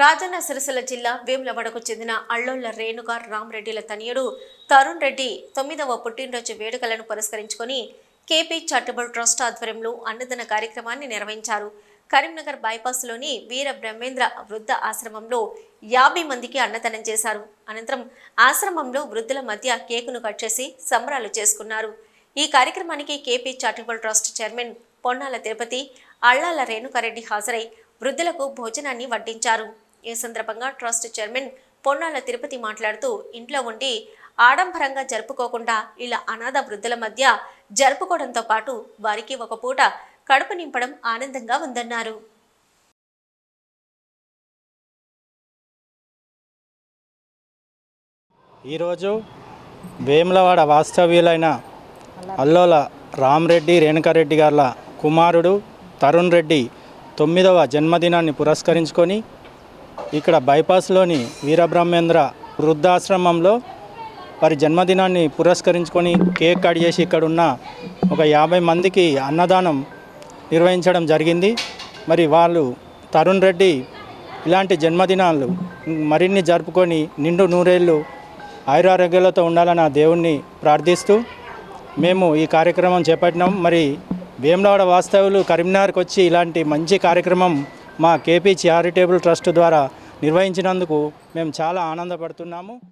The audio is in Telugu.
రాజన్న సిరిసిల్ల జిల్లా వేములవాడకు చెందిన అల్లోళ్ళ రేణుక రామరెడ్డిల తనయుడు తరుణ్ రెడ్డి తొమ్మిదవ పుట్టినరోజు వేడుకలను పురస్కరించుకొని కేపీ చారిటబుల్ ట్రస్ట్ ఆధ్వర్యంలో అన్నదాన కార్యక్రమాన్ని నిర్వహించారు. కరీంనగర్ బైపాస్లోని వీర బ్రహ్మేంద్ర వృద్ధ ఆశ్రమంలో యాభై మందికి అన్నదానం చేశారు. అనంతరం ఆశ్రమంలో వృద్ధుల మధ్య కేకును కట్ చేసి సంబరాలు చేసుకున్నారు. ఈ కార్యక్రమానికి KP charitable trust chairman Ponnala Tirupati Allala Renukareddy హాజరై వృద్ధులకు భోజనాన్ని వడ్డించారు. ఈ సందర్భంగా ట్రస్ట్ చైర్మన్ పొన్నాల తిరుపతి మాట్లాడుతూ ఇంట్లో ఉండి ఆడంబరంగా జరుపుకోకుండా ఇలా అనాథ వృద్ధుల మధ్య జరుపుకోవడంతో పాటు వారికి ఒక పూట కడుపు నింపడం ఆనందంగా ఉందన్నారు. ఈరోజు వేములవాడ వాస్తవ్యులైన అల్లోల రామ్రెడ్డి రేణుకారెడ్డి గార్ల కుమారుడు తరుణ్ రెడ్డి తొమ్మిదవ జన్మదినాన్ని పురస్కరించుకొని ఇక్కడ బైపాస్లోని వీరబ్రహ్మేంద్ర వృద్ధాశ్రమంలో వారి జన్మదినాన్ని పురస్కరించుకొని కేక్ కట్ చేసి ఇక్కడ ఉన్న ఒక యాభై మందికి అన్నదానం నిర్వహించడం జరిగింది. మరి వాళ్ళు తరుణ్ రెడ్డి ఇలాంటి జన్మదినాలు మరిన్ని జరుపుకొని నిండు నూరేళ్ళు ఆయురారోగ్యాలతో ఉండాలని ఆ దేవుణ్ణి ప్రార్థిస్తూ మేము ఈ కార్యక్రమం చేపట్టినాం. మరి వేములవాడ వాస్తవులు కరీంనగర్కి వచ్చి ఇలాంటి మంచి కార్యక్రమం మా కేపీ చారిటేబుల్ ట్రస్ట్ ద్వారా నిర్వహించినందుకు మేము చాలా ఆనందపడుతున్నాము.